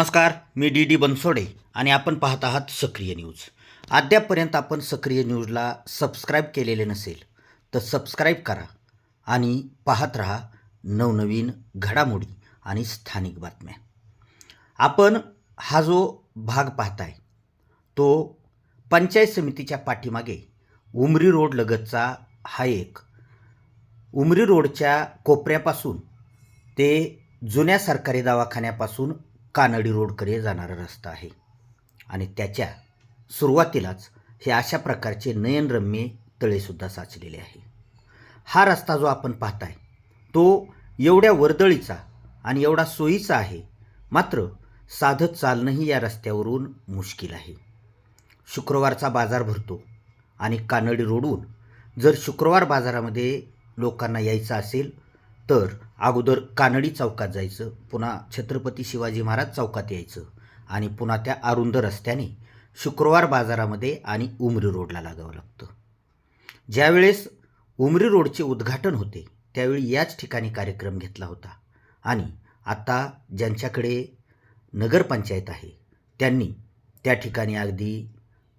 नमस्कार मी D D Bansode आणि आपण पाहत आहात सक्रिय न्यूज. अद्यापपर्यंत आपण सक्रिय न्यूजला सबस्क्राईब केलेले नसेल तर सबस्क्राईब करा आणि पाहत रहा नवनवीन घडामोडी आणि स्थानिक बातम्या. आपण हा जो भाग पाहताय तो पंचायत समितीच्या पाठीमागे उमरी रोड लगतचा हा एक. उमरी रोडच्या कोपऱ्यापासून ते जुन्या सरकारी दवाखान्यापासून कानडी रोडकडे जाणारा रस्ता आहे. आणि त्याच्या सुरुवातीलाच हे अशा प्रकारचे नयनरम्य तळेसुद्धा साचलेले आहे. हा रस्ता जो आपण पाहताय तो एवढ्या वर्दळीचा आणि एवढा सोयीचा आहे मात्र साधत चालणंही या रस्त्यावरून मुश्किल आहे. शुक्रवारचा बाजार भरतो आणि कानडी रोडून जर शुक्रवार बाजारामध्ये लोकांना यायचं असेल तर अगोदर कानडी चौकात जायचं पुन्हा छत्रपती शिवाजी महाराज चौकात यायचं आणि पुन्हा त्या अरुंद रस्त्याने शुक्रवार बाजारामध्ये आणि उमरी रोडला लागावं लागतं. ज्यावेळेस उमरी रोडचे उद्घाटन होते त्यावेळी याच ठिकाणी कार्यक्रम घेतला होता. आणि आता ज्यांच्याकडे नगरपंचायत आहे त्यांनी त्या ठिकाणी अगदी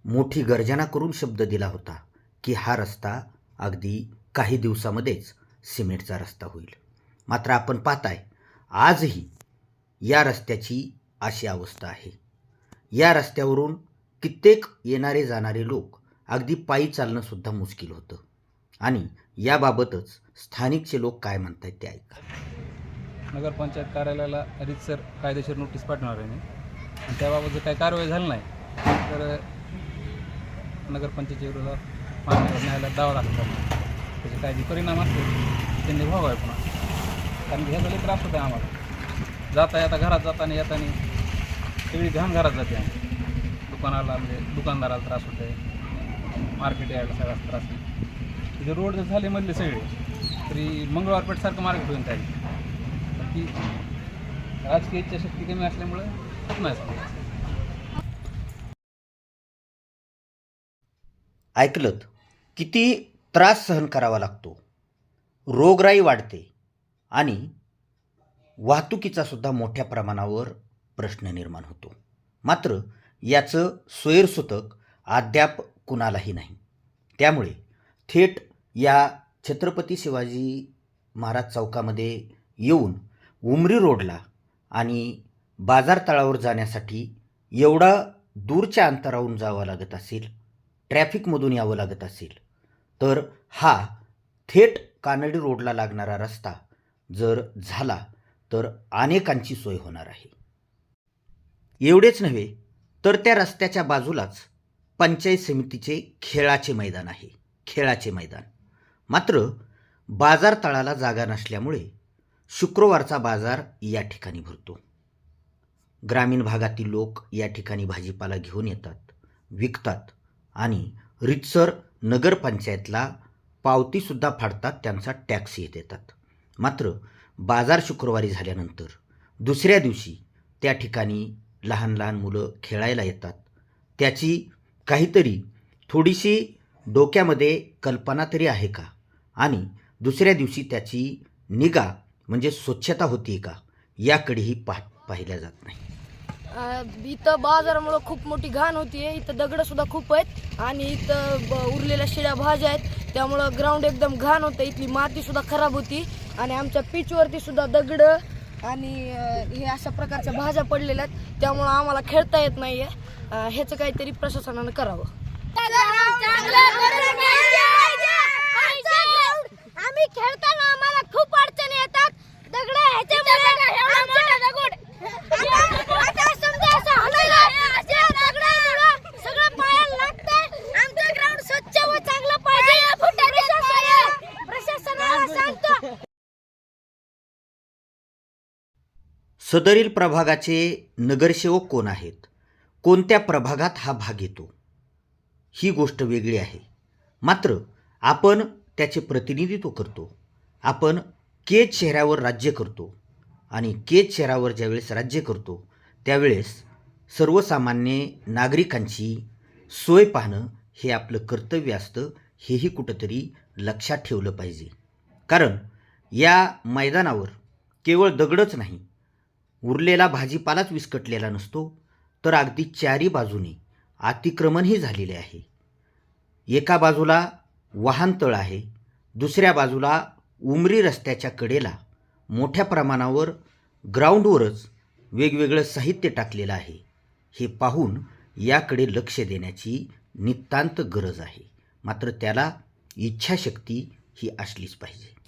मोठी गर्जना करून शब्द दिला होता की हा रस्ता अगदी काही दिवसामध्येच सिमेंटचा रस्ता होईल. मात्र आपण पाहताय आजही या रस्त्याची अशी अवस्था आहे. या रस्त्यावरून कित्येक येणारे जाणारे लोक अगदी पायी चालणंसुद्धा मुश्किल होतं. आणि याबाबतच स्थानिकचे लोक काय म्हणतात ते ऐका. नगरपंचायत कार्यालयाला रितसर कायदेशीर नोटीस पाठवणार आहे मी. आणि त्याबाबत जर काही कारवाई झाली नाही तर नगरपंचायतीच्या विरोधात न्यायालयात दावा दाखल करणार. त्याचे काही जे परिणाम असतील त्यांनी आहे पुन्हा. कारण की ह्याचा त्रास होता आम्हाला. जाता येता घरात जाताना येताना सगळी घाण घरात जाते. आम्ही दुकानाला म्हणजे दुकानदाराला त्रास होतो आहे मार्केट यायला सगळा त्रास आहे तिथे रोड जर झाले मधले सगळे तरी मंगळवारपेठसारखं मार्केट होईल काही ती राजकीय इच्छाशक्ती कमी असल्यामुळे होत नाही ऐकलत? किती त्रास सहन करावा लागतो. रोगराई वाढते. आणि वाहतुकीचा सुद्धा मोठ्या प्रमाणावर प्रश्न निर्माण होतो. मात्र याचं सोयरसुतक अद्याप कुणालाही नाही. त्यामुळे थेट या छत्रपती शिवाजी महाराज चौकामध्ये येऊन उमरी रोडला आणि बाजारतळावर जाण्यासाठी एवढा दूरच्या अंतरावरून जावं लागत असेल ट्रॅफिकमधून यावं लागत असेल तर हा थेट कानडी रोडला लागणारा रस्ता जर झाला तर अनेकांची सोय होणार आहे. एवढेच नव्हे तर त्या रस्त्याच्या बाजूलाच पंचायत समितीचे खेळाचे मैदान आहे खेळाचे मैदान. मात्र बाजार तळाला जागा नसल्यामुळे शुक्रवारचा बाजार या ठिकाणी भरतो. ग्रामीण भागातील लोक या ठिकाणी भाजीपाला घेऊन येतात विकतात आणि रितसर नगरपंचायतला पावतीसुद्धा फाडतात त्यांचा टॅक्स येत येतात मात्र बाजार शुक्रवारी झाल्यानंतर दुसऱ्या दिवशी त्या ठिकाणी लहान लहान मुलं खेळायला येतात. त्याची काहीतरी थोडीशी डोक्यामध्ये कल्पना तरी आहे का? आणि दुसऱ्या दिवशी त्याची निगा म्हणजे स्वच्छता होती का? याकडेही पाह पाहिल्या जात नाही. इथं बाजारामुळं खूप मोठी घाण होती आहे इथं दगडं सुद्धा खूप आहेत आणि इथं ब- उरलेल्या शिड्या भाज्या आहेत. त्यामुळं ग्राउंड एकदम घाण होतं. इथली माती सुद्धा खराब होती. आणि आमच्या पिचवरती सुद्धा दगड आणि हे अशा प्रकारच्या भाज्या पडलेल्या आहेत. त्यामुळं आम्हाला खेळता येत नाहीये. ह्याचं काहीतरी प्रशासनानं करावं. सदरील प्रभागाचे नगरसेवक कोण आहेत? कोणत्या प्रभागात हा भाग येतो? ही गोष्ट वेगळी आहे. मात्र आपण त्याचे प्रतिनिधित्व करतो. आपण केज शहरावर राज्य करतो आणि केज शहरावर ज्यावेळेस राज्य करतो त्यावेळेस सर्वसामान्य नागरिकांची सोय पाहणं हे आपलं कर्तव्य असतं हेही कुठंतरी लक्षात ठेवलं पाहिजे. कारण या मैदानावर केवळ दगडच नाही उरलेला भाजीपालाच विस्कटलेला नसतो तर अगदी चारी बाजूने अतिक्रमणही झालेले आहे. एका बाजूला वाहनतळ आहे दुसऱ्या बाजूला उमरी रस्त्याच्या कडेला मोठ्या प्रमाणावर ग्राउंडवरच वेगवेगळं साहित्य टाकलेलं आहे. हे पाहून याकडे लक्ष देण्याची नितांत गरज आहे. मात्र त्याला इच्छाशक्ती ही असलीच पाहिजे.